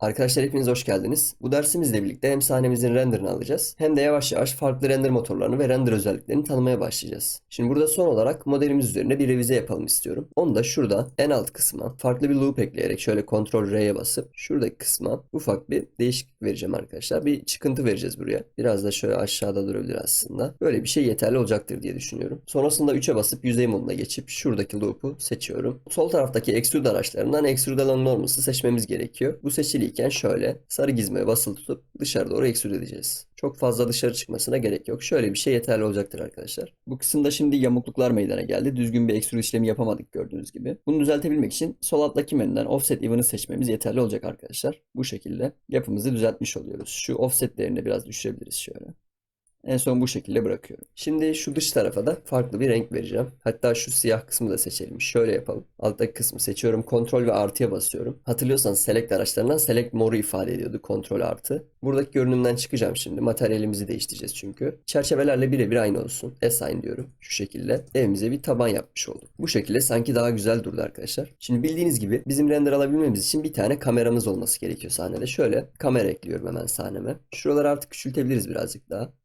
Arkadaşlar hepiniz hoş geldiniz. Bu dersimizle birlikte hem sahnemizin renderını alacağız hem de yavaş yavaş farklı render motorlarını ve render özelliklerini tanımaya başlayacağız. Şimdi burada son olarak modelimiz üzerine bir revize yapalım istiyorum. Onu da şurada en alt kısma farklı bir loop ekleyerek şöyle Ctrl R'ye basıp şuradaki kısma ufak bir değişiklik vereceğim arkadaşlar. Bir çıkıntı vereceğiz buraya. Biraz da şöyle aşağıda durabilir aslında. Böyle bir şey yeterli olacaktır diye düşünüyorum. Sonrasında 3'e basıp yüzey moduna geçip şuradaki loop'u seçiyorum. Sol taraftaki extrude araçlarından extrude alan normals'ı seçmemiz gerekiyor. Bu seçiliyken şöyle sarı gizmeye basılı tutup dışarı doğru extrude edeceğiz. Çok fazla dışarı çıkmasına gerek yok. Şöyle bir şey yeterli olacaktır arkadaşlar. Bu kısımda şimdi yamukluklar meydana geldi. Düzgün bir extrude işlemi yapamadık gördüğünüz gibi. Bunu düzeltebilmek için sol alttaki menüden offset even'ı seçmemiz yeterli olacak arkadaşlar. Bu şekilde yapımızı düzeltmiş oluyoruz. Şu offset değerini biraz düşürebiliriz şöyle. En son bu şekilde bırakıyorum. Şimdi şu dış tarafa da farklı bir renk vereceğim. Hatta şu siyah kısmı da seçelim. Şöyle yapalım. Alttaki kısmı seçiyorum. Kontrol ve artıya basıyorum. Hatırlıyorsanız select araçlarından select more'u ifade ediyordu. Kontrol artı. Buradaki görünümden çıkacağım şimdi. Materyalimizi değiştireceğiz çünkü. Çerçevelerle birebir aynı olsun. Assign diyorum. Şu şekilde evimize bir taban yapmış olduk. Bu şekilde sanki daha güzel durdu arkadaşlar. Şimdi bildiğiniz gibi bizim render alabilmemiz için bir tane kameramız olması gerekiyor sahnede. Şöyle kamera ekliyorum hemen sahneme. Şuraları artık küçültebiliriz birazcık daha.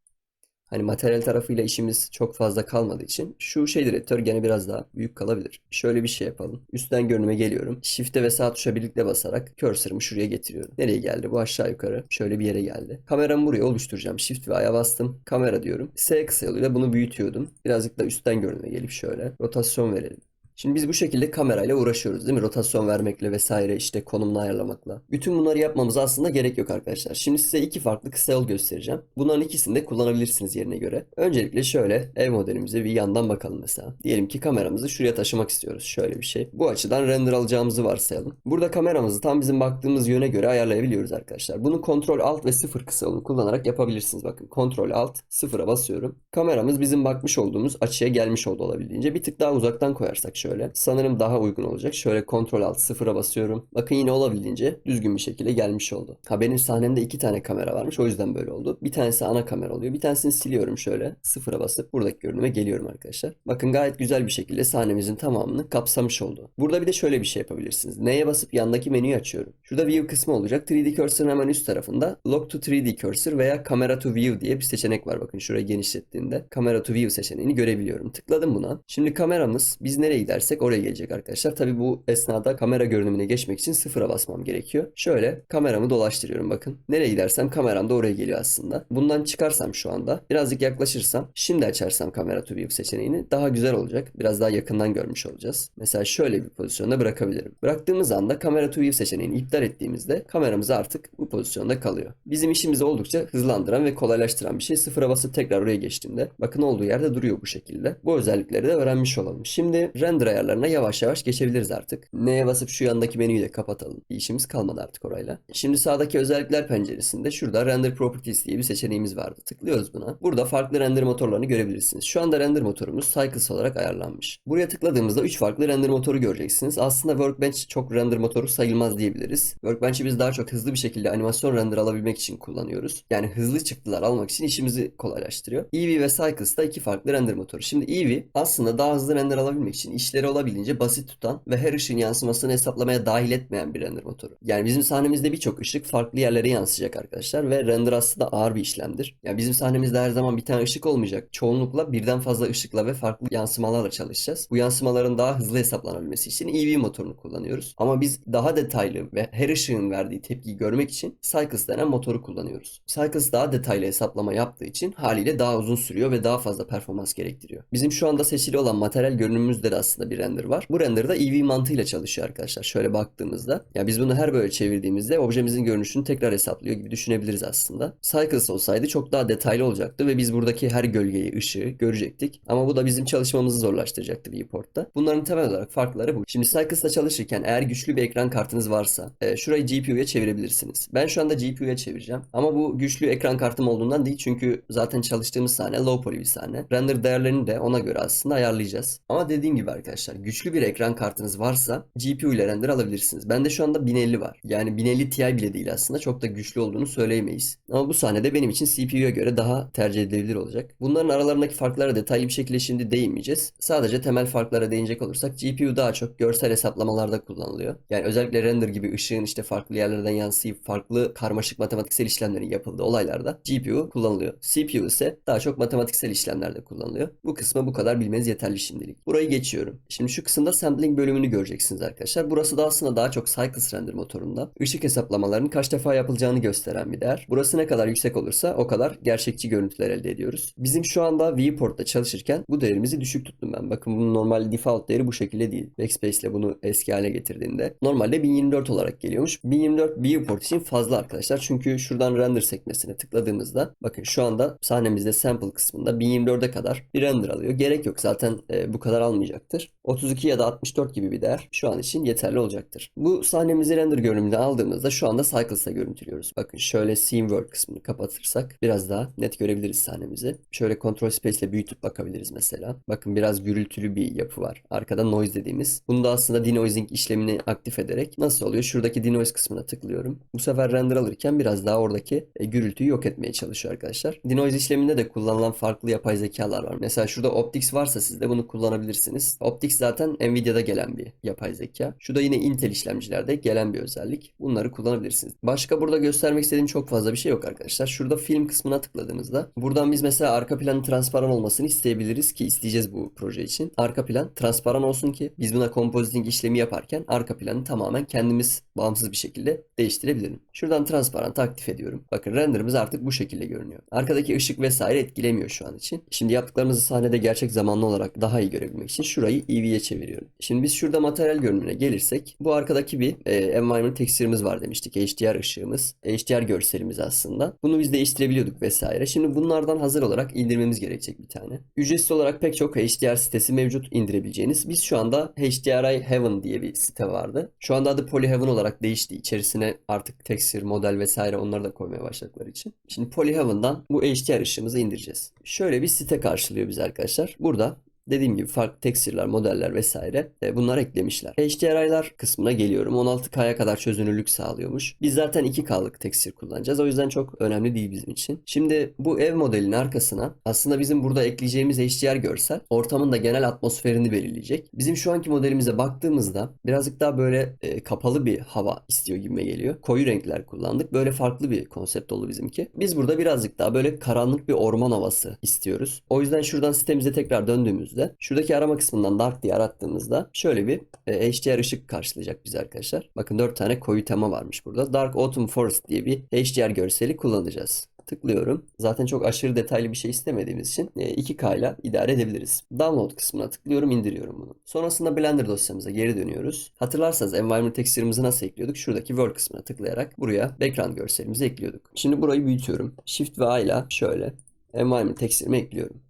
Hani materyal tarafıyla işimiz çok fazla kalmadığı için şu şey direktör gene biraz daha büyük kalabilir. Şöyle bir şey yapalım. Üstten görünüme geliyorum. Shift'e ve sağ tuşa birlikte basarak cursor'ımı şuraya getiriyorum. Nereye geldi? Bu aşağı yukarı. Şöyle bir yere geldi. Kameramı buraya oluşturacağım. Shift ve A'ya bastım. Kamera diyorum. S kısa yoluyla bunu büyütüyordum. Birazcık da üstten görünüme gelip şöyle rotasyon verelim. Şimdi biz bu şekilde kamerayla uğraşıyoruz değil mi? Rotasyon vermekle vesaire işte konumunu ayarlamakla. Bütün bunları yapmamıza aslında gerek yok arkadaşlar. Şimdi size iki farklı kısa yol göstereceğim. Bunların ikisini de kullanabilirsiniz yerine göre. Öncelikle şöyle ev modelimize bir yandan bakalım mesela. Diyelim ki kameramızı şuraya taşımak istiyoruz. Şöyle bir şey. Bu açıdan render alacağımızı varsayalım. Burada kameramızı tam bizim baktığımız yöne göre ayarlayabiliyoruz arkadaşlar. Bunu Ctrl Alt ve 0 kısa yolunu kullanarak yapabilirsiniz. Bakın Ctrl Alt 0'a basıyorum. Kameramız bizim bakmış olduğumuz açıya gelmiş oldu olabildiğince. Bir tık daha uzaktan koyarsak şöyle. Sanırım daha uygun olacak. Şöyle Ctrl Alt 0'a basıyorum. Bakın yine olabildiğince düzgün bir şekilde gelmiş oldu. Ha benim sahnemde iki tane kamera varmış. O yüzden böyle oldu. Bir tanesi ana kamera oluyor. Bir tanesini siliyorum şöyle. Sıfıra basıp buradaki görünüme geliyorum arkadaşlar. Bakın gayet güzel bir şekilde sahnemizin tamamını kapsamış oldu. Burada bir de şöyle bir şey yapabilirsiniz. Neye basıp yandaki menüyü açıyorum. Şurada View kısmı olacak. 3D Cursor'ın hemen üst tarafında Lock to 3D Cursor veya Camera to View diye bir seçenek var. Bakın şurayı genişlettiğinde Camera to View seçeneğini görebiliyorum. Tıkladım buna. Şimdi kameramız biz nereye gidersek oraya gelecek arkadaşlar. Tabi bu esnada kamera görünümüne geçmek için sıfıra basmam gerekiyor. Şöyle kameramı dolaştırıyorum bakın. Nereye gidersem kameram da oraya geliyor aslında. Bundan çıkarsam şu anda birazcık yaklaşırsam şimdi açarsam kamera to view seçeneğini daha güzel olacak. Biraz daha yakından görmüş olacağız. Mesela şöyle bir pozisyonda bırakabilirim. Bıraktığımız anda kamera to view seçeneğini iptal ettiğimizde kameramız artık bu pozisyonda kalıyor. Bizim işimizi oldukça hızlandıran ve kolaylaştıran bir şey. Sıfıra basıp tekrar oraya geçtiğimde bakın olduğu yerde duruyor bu şekilde. Bu özellikleri de öğrenmiş olalım. Şimdi render ayarlarına yavaş yavaş geçebiliriz artık. Neye basıp şu yandaki menüyü de kapatalım. Bir işimiz kalmadı artık orayla. Şimdi sağdaki özellikler penceresinde şurada Render Properties diye bir seçeneğimiz vardı. Tıklıyoruz buna. Burada farklı render motorlarını görebilirsiniz. Şu anda render motorumuz Cycles olarak ayarlanmış. Buraya tıkladığımızda 3 farklı render motoru göreceksiniz. Aslında Workbench çok render motoru sayılmaz diyebiliriz. Workbench'i biz daha çok hızlı bir şekilde animasyon render alabilmek için kullanıyoruz. Yani hızlı çıktılar almak için işimizi kolaylaştırıyor. Eevee ve Cycles da iki farklı render motoru. Şimdi Eevee aslında daha hızlı render alabilmek için işleri olabildiğince basit tutan ve her ışığın yansımasını hesaplamaya dahil etmeyen bir render motoru. Yani bizim sahnemizde birçok ışık farklı yerlere yansıyacak arkadaşlar ve render aslında ağır bir işlemdir. Yani bizim sahnemizde her zaman bir tane ışık olmayacak. Çoğunlukla birden fazla ışıkla ve farklı yansımalarla çalışacağız. Bu yansımaların daha hızlı hesaplanabilmesi için EV motorunu kullanıyoruz. Ama biz daha detaylı ve her ışığın verdiği tepkiyi görmek için Cycles denen motoru kullanıyoruz. Cycles daha detaylı hesaplama yaptığı için haliyle daha uzun sürüyor ve daha fazla performans gerektiriyor. Bizim şu anda seçili olan materyal görünümümüzde de aslında bir render var. Bu renderda EV mantığıyla çalışıyor arkadaşlar. Şöyle baktığımızda. Ya biz bunu her böyle çevirdiğimizde objemizin görünüşünü tekrar hesaplıyor gibi düşünebiliriz aslında. Cycles olsaydı çok daha detaylı olacaktı ve biz buradaki her gölgeyi, ışığı görecektik. Ama bu da bizim çalışmamızı zorlaştıracaktı viewport'ta. Bunların temel olarak farkları bu. Şimdi Cycles'la çalışırken eğer güçlü bir ekran kartınız varsa e, şurayı GPU'ya çevirebilirsiniz. Ben şu anda GPU'ya çevireceğim. Ama bu güçlü ekran kartım olduğundan değil çünkü zaten çalıştığımız sahne low poly bir sahne. Render değerlerini de ona göre aslında ayarlayacağız. Ama dediğim gibi arkadaşlar arkadaşlar. Güçlü bir ekran kartınız varsa GPU ile render alabilirsiniz. Bende şu anda 1050 var. Yani 1050 Ti bile değil aslında. Çok da güçlü olduğunu söyleyemeyiz. Ama bu sahnede benim için CPU'ya göre daha tercih edilebilir olacak. Bunların aralarındaki farklara detaylı bir şekilde şimdi değinmeyeceğiz. Sadece temel farklara değinecek olursak GPU daha çok görsel hesaplamalarda kullanılıyor. Yani özellikle render gibi ışığın işte farklı yerlerden yansıyıp farklı karmaşık matematiksel işlemlerin yapıldığı olaylarda GPU kullanılıyor. CPU ise daha çok matematiksel işlemlerde kullanılıyor. Bu kısmı bu kadar bilmeniz yeterli şimdilik. Burayı geçiyorum. Şimdi şu kısımda sampling bölümünü göreceksiniz arkadaşlar. Burası da aslında daha çok Cycles render motorunda ışık hesaplamalarının kaç defa yapılacağını gösteren bir değer. Burası ne kadar yüksek olursa o kadar gerçekçi görüntüler elde ediyoruz. Bizim şu anda viewport'ta çalışırken bu değerimizi düşük tuttum ben. Bakın bunun normal default değeri bu şekilde değil. Backspace ile bunu eski hale getirdiğinde normalde 1024 olarak geliyormuş. 1024 viewport için fazla arkadaşlar. Çünkü şuradan render sekmesine tıkladığımızda bakın şu anda sahnemizde sample kısmında 1024'e kadar bir render alıyor. Gerek yok zaten e, bu kadar almayacaktır. 32 ya da 64 gibi bir değer şu an için yeterli olacaktır. Bu sahnemizi render görünümüne aldığımızda şu anda Cycles'la görüntülüyoruz. Bakın şöyle Scene World kısmını kapatırsak biraz daha net görebiliriz sahnemizi. Şöyle Control Space ile büyütüp bakabiliriz mesela. Bakın biraz gürültülü bir yapı var. Arkada noise dediğimiz. Bunu da aslında denoising işlemini aktif ederek nasıl oluyor? Şuradaki denoise kısmına tıklıyorum. Bu sefer render alırken biraz daha oradaki e, gürültüyü yok etmeye çalışıyor arkadaşlar. Denoise işleminde de kullanılan farklı yapay zekalar var. Mesela şurada Optics varsa siz de bunu kullanabilirsiniz. Optics zaten Nvidia'da gelen bir yapay zeka. Şu da yine Intel işlemcilerde gelen bir özellik. Bunları kullanabilirsiniz. Başka burada göstermek istediğim çok fazla bir şey yok arkadaşlar. Şurada film kısmına tıkladığımızda buradan biz mesela arka planın transparan olmasını isteyebiliriz ki isteyeceğiz bu proje için. Arka plan transparan olsun ki biz buna compositing işlemi yaparken arka planı tamamen kendimiz bağımsız bir şekilde değiştirebilirim. Şuradan transparant aktif ediyorum. Bakın renderimiz artık bu şekilde görünüyor. Arkadaki ışık vesaire etkilemiyor şu an için. Şimdi yaptıklarımızı sahnede gerçek zamanlı olarak daha iyi görebilmek için şurayı EV'ye çeviriyorum. Şimdi biz şurada materyal görünümüne gelirsek bu arkadaki bir e, environment texture'ımız var demiştik. HDR ışığımız. HDR görselimiz aslında. Bunu biz değiştirebiliyorduk vesaire. Şimdi bunlardan hazır olarak indirmemiz gerekecek bir tane. Ücretsiz olarak pek çok HDR sitesi mevcut indirebileceğiniz. Biz şu anda HDRI Heaven diye bir site vardı. Şu anda adı Polyheaven olarak değişti. İçerisine artık texture, model vesaire onları da koymaya başladıkları için. Şimdi Polyheaven'dan bu HDR ışığımızı indireceğiz. Şöyle bir site karşılıyor bizi arkadaşlar. Burada Dediğim gibi farklı texture'lar, modeller vesaire e, bunlar eklemişler. HDRI'lar kısmına geliyorum. 16K'ya kadar çözünürlük sağlıyormuş. Biz zaten 2K'lık texture kullanacağız. O yüzden çok önemli değil bizim için. Şimdi bu ev modelinin arkasına aslında bizim burada ekleyeceğimiz HDR görsel ortamın da genel atmosferini belirleyecek. Bizim şu anki modelimize baktığımızda birazcık daha böyle e, kapalı bir hava istiyor gibime geliyor. Koyu renkler kullandık. Böyle farklı bir konsept oldu bizimki. Biz burada birazcık daha böyle karanlık bir orman havası istiyoruz. O yüzden şuradan sitemize tekrar döndüğümüzde şuradaki arama kısmından dark diye arattığımızda şöyle bir e, HDR ışık karşılayacak bizi arkadaşlar. Bakın 4 tane koyu tema varmış burada. Dark Autumn Forest diye bir HDR görseli kullanacağız tıklıyorum. Zaten çok aşırı detaylı bir şey istemediğimiz için 2K ile idare edebiliriz. Download kısmına tıklıyorum, indiriyorum bunu. Sonrasında Blender dosyamıza geri dönüyoruz. Hatırlarsanız environment texture'ımızı nasıl ekliyorduk? Şuradaki World kısmına tıklayarak buraya background görselimizi ekliyorduk. Şimdi burayı büyütüyorum. Shift ve A ile şöyle environment texture'ımı ekliyorum.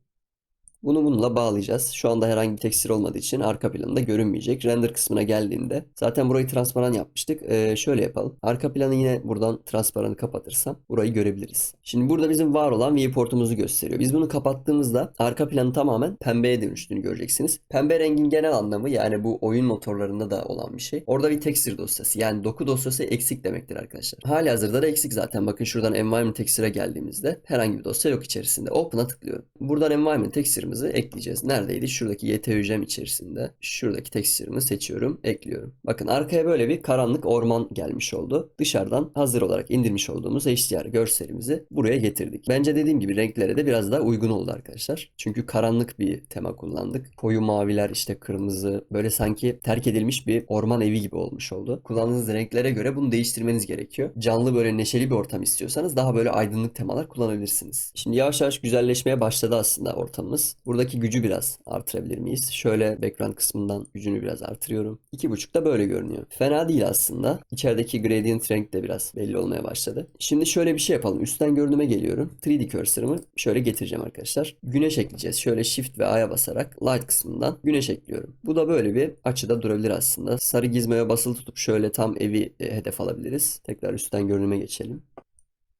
Bunu bununla bağlayacağız. Şu anda herhangi bir tekstil olmadığı için arka planında görünmeyecek. Render kısmına geldiğinde zaten burayı transparan yapmıştık. Ee, şöyle yapalım. Arka planı yine buradan transparanı kapatırsam burayı görebiliriz. Şimdi burada bizim var olan viewport'umuzu gösteriyor. Biz bunu kapattığımızda arka planı tamamen pembeye dönüştüğünü göreceksiniz. Pembe rengin genel anlamı yani bu oyun motorlarında da olan bir şey. Orada bir texture dosyası yani doku dosyası eksik demektir arkadaşlar. Hali hazırda da eksik zaten. Bakın şuradan environment texture'a geldiğimizde herhangi bir dosya yok içerisinde. Open'a tıklıyorum. Buradan environment texture'ımızı ekleyeceğiz. Neredeydi? Şuradaki YTÜCEM içerisinde. Şuradaki texture'ımı seçiyorum, ekliyorum. Bakın arkaya böyle bir karanlık orman gelmiş oldu. Dışarıdan hazır olarak indirmiş olduğumuz HDR görselimizi buraya getirdik. Bence dediğim gibi renklere de biraz daha uygun oldu arkadaşlar. Çünkü karanlık bir tema kullandık. Koyu maviler işte kırmızı böyle sanki terk edilmiş bir orman evi gibi olmuş oldu. Kullandığınız renklere göre bunu değiştirmeniz gerekiyor. Canlı böyle neşeli bir ortam istiyorsanız daha böyle aydınlık temalar kullanabilirsiniz. Şimdi yavaş yavaş güzelleşmeye başladı aslında ortamımız. Buradaki gücü biraz artırabilir miyiz? Şöyle background kısmından gücünü biraz artırıyorum. 2.5 da böyle görünüyor. Fena değil aslında. İçerideki gradient renk de biraz belli olmaya başladı. Şimdi şöyle bir şey yapalım. Üstten görünüme geliyorum. 3D cursor'ımı şöyle getireceğim arkadaşlar. Güneş ekleyeceğiz. Şöyle shift ve A'ya basarak light kısmından güneş ekliyorum. Bu da böyle bir açıda durabilir aslında. Sarı gizmoya basılı tutup şöyle tam evi e, hedef alabiliriz. Tekrar üstten görünüme geçelim.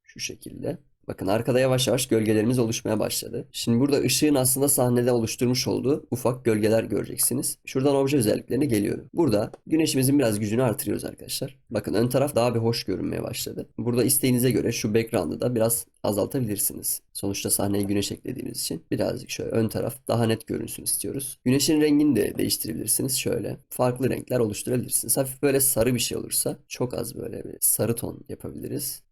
Şu şekilde. Bakın arkada yavaş yavaş gölgelerimiz oluşmaya başladı. Şimdi burada ışığın aslında sahnede oluşturmuş olduğu ufak gölgeler göreceksiniz. Şuradan obje özelliklerine geliyorum. Burada güneşimizin biraz gücünü artırıyoruz arkadaşlar. Bakın ön taraf daha bir hoş görünmeye başladı. Burada isteğinize göre şu background'ı da biraz azaltabilirsiniz. Sonuçta sahneye güneş eklediğimiz için birazcık şöyle ön taraf daha net görünsün istiyoruz. Güneşin rengini de değiştirebilirsiniz. Şöyle farklı renkler oluşturabilirsiniz. Hafif böyle sarı bir şey olursa çok az böyle bir sarı ton yapabiliriz.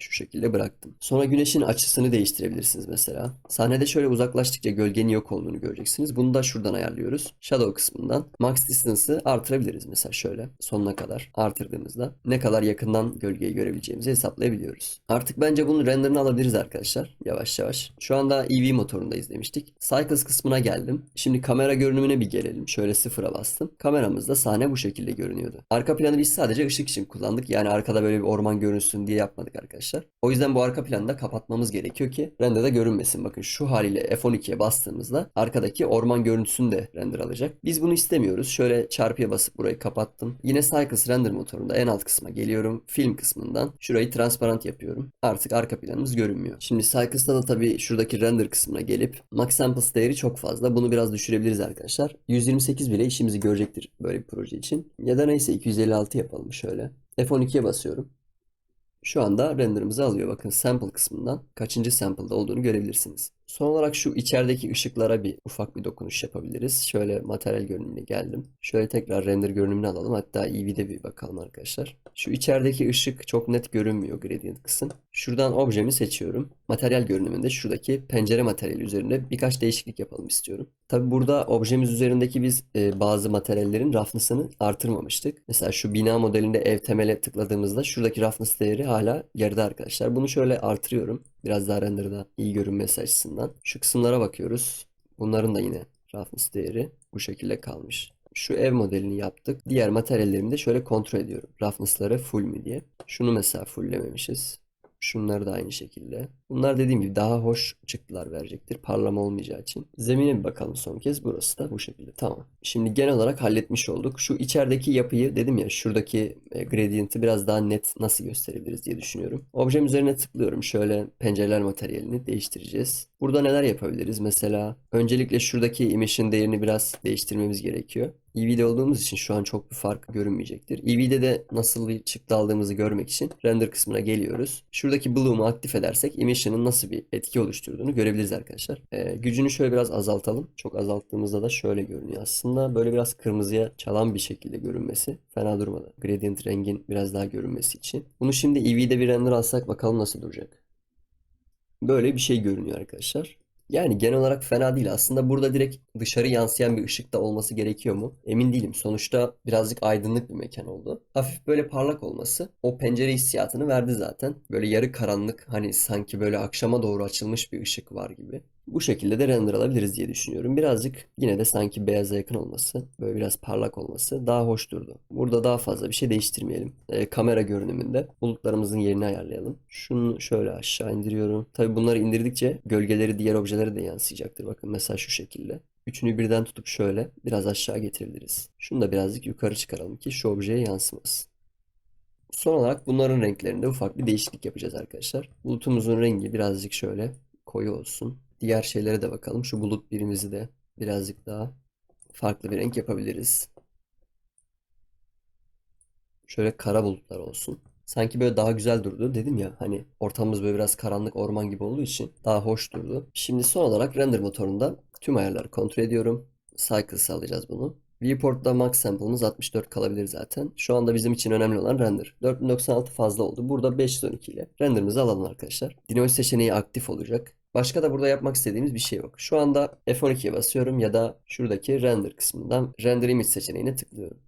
Şu şekilde bıraktım. Sonra güneşin açısını değiştirebilirsiniz mesela. Sahnede şöyle uzaklaştıkça gölgenin yok olduğunu göreceksiniz. Bunu da şuradan ayarlıyoruz. Shadow kısmından Max Distance'ı artırabiliriz mesela şöyle sonuna kadar artırdığımızda ne kadar yakından gölgeyi görebileceğimizi hesaplayabiliyoruz. Artık bence bunun renderını alabiliriz arkadaşlar yavaş yavaş. Şu anda EV motorundayız demiştik. Cycles kısmına geldim. Şimdi kamera görünümüne bir gelelim. Şöyle sıfıra bastım. Kameramızda sahne bu şekilde görünüyordu. Arka planı biz sadece ışık için kullandık. Yani arkada böyle bir orman görünsün diye yapmadık arkadaşlar. O yüzden bu arka planı da kapatmamız gerekiyor ki renderda görünmesin. Bakın şu haliyle F12'ye bastığımızda arkadaki orman görüntüsünü de render alacak. Biz bunu istemiyoruz. Şöyle çarpıya basıp burayı kapattım. Yine Cycles render motorunda en alt kısma geliyorum. Film kısmından şurayı transparent yapıyorum. Artık arka planımız görünmüyor. Şimdi Cycles'ta da tabii şuradaki render kısmına gelip Max Samples değeri çok fazla. Bunu biraz düşürebiliriz arkadaşlar. 128 bile işimizi görecektir böyle bir proje için. Ya da neyse 256 yapalım şöyle. F12'ye basıyorum. Şu anda renderımızı alıyor. Bakın sample kısmından kaçıncı sample'da olduğunu görebilirsiniz. Son olarak şu içerideki ışıklara bir ufak bir dokunuş yapabiliriz. Şöyle materyal görünümüne geldim. Şöyle tekrar render görünümünü alalım. Hatta EV'de bir bakalım arkadaşlar. Şu içerideki ışık çok net görünmüyor gradient kısım. Şuradan objemi seçiyorum. Materyal görünümünde şuradaki pencere materyali üzerinde birkaç değişiklik yapalım istiyorum. Tabi burada objemiz üzerindeki biz e, bazı materyallerin roughness'ını artırmamıştık. Mesela şu bina modelinde ev temele tıkladığımızda şuradaki roughness değeri hala yarıda arkadaşlar. Bunu şöyle artırıyorum. Biraz daha renderda iyi görünmesi açısından. Şu kısımlara bakıyoruz. Bunların da yine roughness değeri bu şekilde kalmış. Şu ev modelini yaptık. Diğer materyallerimi de şöyle kontrol ediyorum. Roughness'ları full mü diye. Şunu mesela fulllememişiz. Şunları da aynı şekilde. Bunlar dediğim gibi daha hoş çıktılar verecektir. Parlama olmayacağı için. Zemine bir bakalım son kez. Burası da bu şekilde. Tamam. Şimdi genel olarak halletmiş olduk. Şu içerideki yapıyı dedim ya şuradaki e, gradient'i biraz daha net nasıl gösterebiliriz diye düşünüyorum. Objem üzerine tıklıyorum. Şöyle pencereler materyalini değiştireceğiz. Burada neler yapabiliriz? Mesela öncelikle şuradaki emission değerini biraz değiştirmemiz gerekiyor. EV'de olduğumuz için şu an çok bir fark görünmeyecektir. EV'de de nasıl bir çıktı aldığımızı görmek için render kısmına geliyoruz. Şuradaki bloom'u aktif edersek emission'ın nasıl bir etki oluşturduğunu görebiliriz arkadaşlar. Ee, gücünü şöyle biraz azaltalım. Çok azalttığımızda da şöyle görünüyor aslında. Böyle biraz kırmızıya çalan bir şekilde görünmesi fena durmadı. Gradient rengin biraz daha görünmesi için. Bunu şimdi EV'de bir render alsak bakalım nasıl duracak. Böyle bir şey görünüyor arkadaşlar. Yani genel olarak fena değil. Aslında burada direkt dışarı yansıyan bir ışık da olması gerekiyor mu? Emin değilim. Sonuçta birazcık aydınlık bir mekan oldu. Hafif böyle parlak olması o pencere hissiyatını verdi zaten. Böyle yarı karanlık hani sanki böyle akşama doğru açılmış bir ışık var gibi. Bu şekilde de render alabiliriz diye düşünüyorum. Birazcık yine de sanki beyaza yakın olması, böyle biraz parlak olması daha hoş durdu. Burada daha fazla bir şey değiştirmeyelim. Ee, kamera görünümünde bulutlarımızın yerini ayarlayalım. Şunu şöyle aşağı indiriyorum. Tabii bunları indirdikçe gölgeleri diğer objelere de yansıyacaktır. Bakın mesela şu şekilde. Üçünü birden tutup şöyle biraz aşağı getirebiliriz. Şunu da birazcık yukarı çıkaralım ki şu objeye yansımasın. Son olarak bunların renklerinde ufak bir değişiklik yapacağız arkadaşlar. Bulutumuzun rengi birazcık şöyle koyu olsun. Diğer şeylere de bakalım. Şu bulut birimizi de birazcık daha farklı bir renk yapabiliriz. Şöyle kara bulutlar olsun. Sanki böyle daha güzel durdu. Dedim ya hani ortamımız böyle biraz karanlık orman gibi olduğu için daha hoş durdu. Şimdi son olarak render motorunda tüm ayarları kontrol ediyorum. Cycles alacağız bunu. Viewport'ta max sample'ımız 64 kalabilir zaten. Şu anda bizim için önemli olan render. 4096 fazla oldu. Burada 512 ile renderimizi alalım arkadaşlar. Denoise seçeneği aktif olacak. Başka da burada yapmak istediğimiz bir şey yok. Şu anda F12'ye basıyorum ya da şuradaki render kısmından render image seçeneğine tıklıyorum.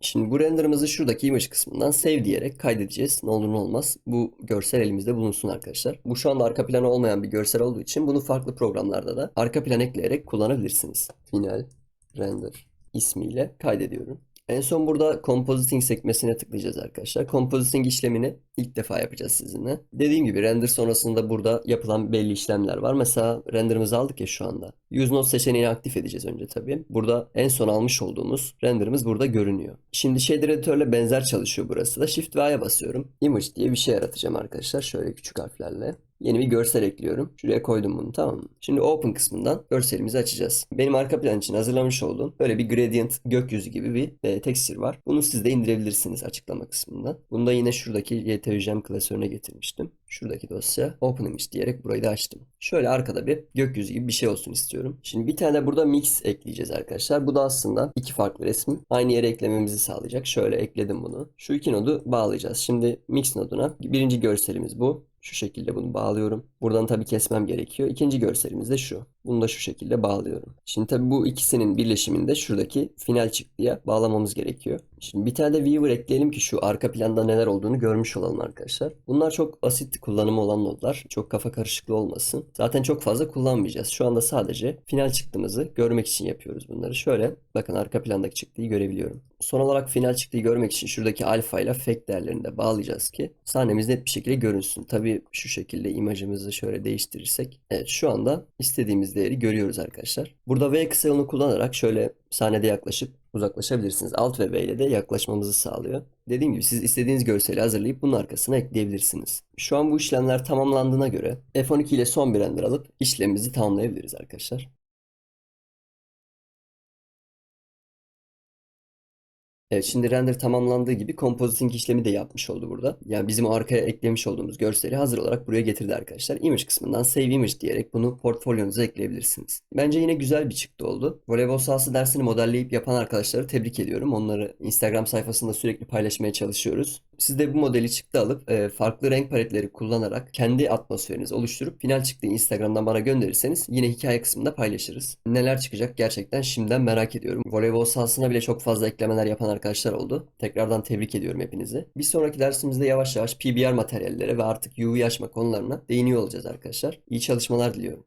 Şimdi bu renderımızı şuradaki image kısmından save diyerek kaydedeceğiz. Ne olur ne olmaz. Bu görsel elimizde bulunsun arkadaşlar. Bu şu anda arka planı olmayan bir görsel olduğu için bunu farklı programlarda da arka plan ekleyerek kullanabilirsiniz. Final render ismiyle kaydediyorum. En son burada Compositing sekmesine tıklayacağız arkadaşlar. Compositing işlemini ilk defa yapacağız sizinle. Dediğim gibi render sonrasında burada yapılan belli işlemler var. Mesela renderımızı aldık ya şu anda. Use Node seçeneğini aktif edeceğiz önce tabii. Burada en son almış olduğumuz renderımız burada görünüyor. Şimdi shader editörle benzer çalışıyor burası da. Shift ve basıyorum. Image diye bir şey yaratacağım arkadaşlar. Şöyle küçük harflerle. Yeni bir görsel ekliyorum. Şuraya koydum bunu tamam mı? Şimdi Open kısmından görselimizi açacağız. Benim arka plan için hazırlamış olduğum böyle bir gradient gökyüzü gibi bir e, texture var. Bunu siz de indirebilirsiniz açıklama kısmından. Bunu da yine şuradaki YTVGem klasörüne getirmiştim. Şuradaki dosya Open Image diyerek burayı da açtım. Şöyle arkada bir gökyüzü gibi bir şey olsun istiyorum. Şimdi bir tane burada mix ekleyeceğiz arkadaşlar. Bu da aslında iki farklı resmi aynı yere eklememizi sağlayacak. Şöyle ekledim bunu. Şu iki nodu bağlayacağız. Şimdi mix noduna birinci görselimiz bu. Şu şekilde bunu bağlıyorum. Buradan tabii kesmem gerekiyor. İkinci görselimiz de şu. Bunu da şu şekilde bağlıyorum. Şimdi tabii bu ikisinin birleşiminde şuradaki final çıktıya bağlamamız gerekiyor. Şimdi bir tane de viewer ekleyelim ki şu arka planda neler olduğunu görmüş olalım arkadaşlar. Bunlar çok basit kullanımı olan nodlar. Çok kafa karışıklığı olmasın. Zaten çok fazla kullanmayacağız. Şu anda sadece final çıktığımızı görmek için yapıyoruz bunları. Şöyle bakın arka plandaki çıktıyı görebiliyorum. Son olarak final çıktıyı görmek için şuradaki alfa ile fake değerlerini de bağlayacağız ki sahnemiz net bir şekilde görünsün. Tabii şu şekilde imajımızı şöyle değiştirirsek. Evet şu anda istediğimiz değeri görüyoruz arkadaşlar. Burada V kısa yolunu kullanarak şöyle sahnede yaklaşıp uzaklaşabilirsiniz. Alt ve V ile de yaklaşmamızı sağlıyor. Dediğim gibi siz istediğiniz görseli hazırlayıp bunun arkasına ekleyebilirsiniz. Şu an bu işlemler tamamlandığına göre F12 ile son bir render alıp işlemimizi tamamlayabiliriz arkadaşlar. Evet şimdi render tamamlandığı gibi compositing işlemi de yapmış oldu burada. Yani bizim arkaya eklemiş olduğumuz görseli hazır olarak buraya getirdi arkadaşlar. Image kısmından save image diyerek bunu portfolyonuza ekleyebilirsiniz. Bence yine güzel bir çıktı oldu. Voleybol sahası dersini modelleyip yapan arkadaşları tebrik ediyorum. Onları Instagram sayfasında sürekli paylaşmaya çalışıyoruz. Siz de bu modeli çıktı alıp e, farklı renk paletleri kullanarak kendi atmosferinizi oluşturup final çıktığı Instagram'dan bana gönderirseniz yine hikaye kısmında paylaşırız. Neler çıkacak gerçekten şimdiden merak ediyorum. Voleybol sahasına bile çok fazla eklemeler yapan arkadaşlar oldu. Tekrardan tebrik ediyorum hepinizi. Bir sonraki dersimizde yavaş yavaş PBR materyallere ve artık UV açma konularına değiniyor olacağız arkadaşlar. İyi çalışmalar diliyorum.